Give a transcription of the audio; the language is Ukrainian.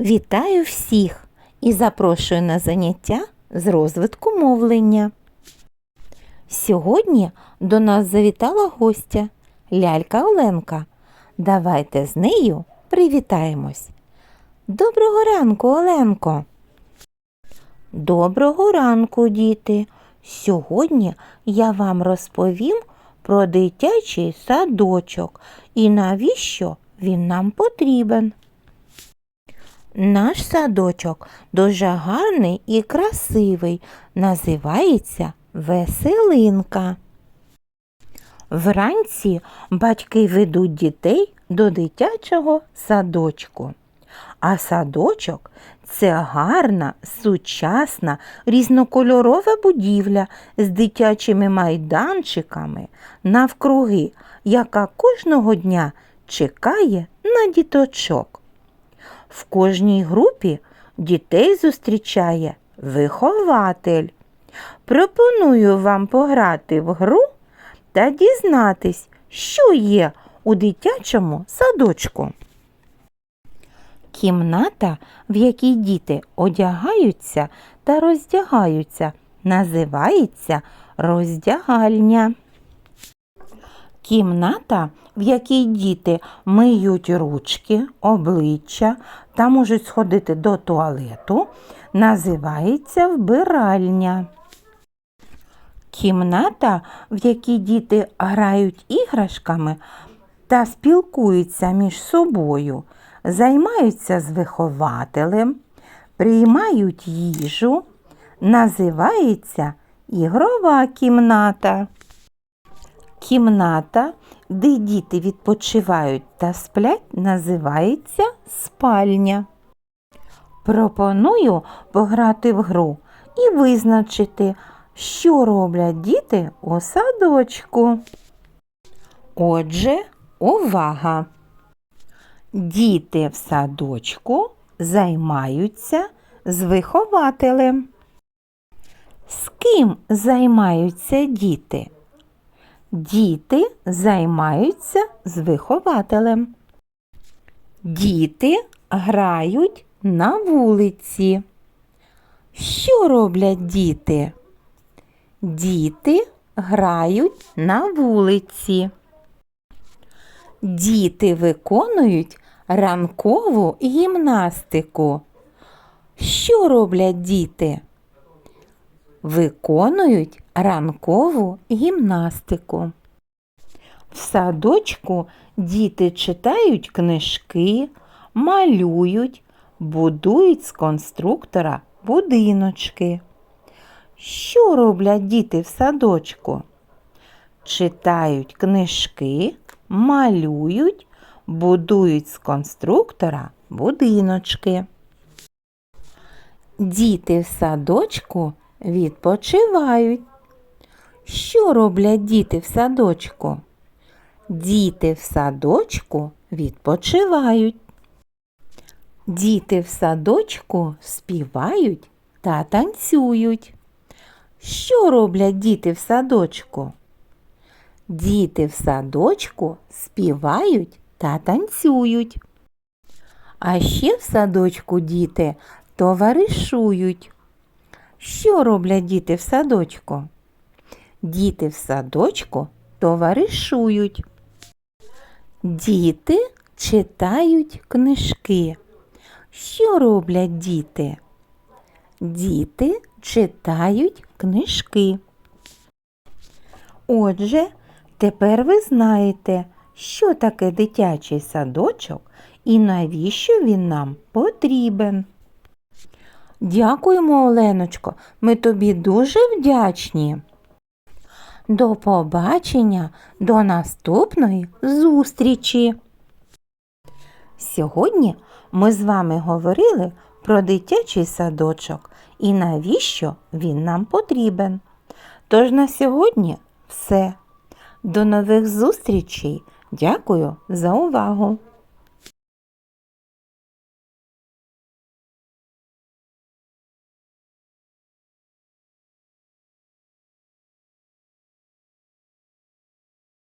Вітаю всіх і запрошую на заняття з розвитку мовлення. Сьогодні до нас завітала гостя лялька Оленка. Давайте з нею привітаємось. Доброго ранку, Оленко. Доброго ранку, діти. Сьогодні я вам розповім про дитячий садочок і навіщо він нам потрібен. Наш садочок дуже гарний і красивий, називається Веселинка. Вранці батьки ведуть дітей до дитячого садочку. А садочок це гарна, сучасна, різнокольорова будівля з дитячими майданчиками навкруги, яка кожного дня чекає на діточок. В кожній групі дітей зустрічає вихователь. Пропоную вам пограти в гру та дізнатись, що є у дитячому садочку. Кімната, в якій діти одягаються та роздягаються, називається роздягальня. Кімната, в якій діти миють ручки, обличчя та можуть сходити до туалету, називається вбиральня. Кімната, в якій діти грають іграшками та спілкуються між собою, займаються з вихователем, приймають їжу, називається ігрова кімната. Кімната, де діти відпочивають та сплять, називається спальня. Пропоную пограти в гру і визначити, що роблять діти у садочку. Отже, увага! Діти в садочку займаються з вихователем. З ким займаються діти? Діти займаються з вихователем. Діти грають на вулиці. Що роблять діти? Діти грають на вулиці. Діти виконують ранкову гімнастику. Що роблять діти? Виконують ранкову гімнастику. В садочку діти читають книжки, малюють, будують з конструктора будиночки. Що роблять діти в садочку? Читають книжки, малюють, будують з конструктора будиночки. Діти в садочку відпочивають. Що роблять діти в садочку? Діти в садочку відпочивають. Діти в садочку співають та танцюють. Що роблять діти в садочку? Діти в садочку співають та танцюють. А ще в садочку діти товаришують. Що роблять діти в садочку? Діти в садочку товаришують. Діти читають книжки. Що роблять діти? Діти читають книжки. Отже, тепер ви знаєте, що таке дитячий садочок і навіщо він нам потрібен. Дякуємо, Оленочко, ми тобі дуже вдячні. До побачення, до наступної зустрічі. Сьогодні ми з вами говорили про дитячий садочок і навіщо він нам потрібен. Тож на сьогодні все. До нових зустрічей. Дякую за увагу!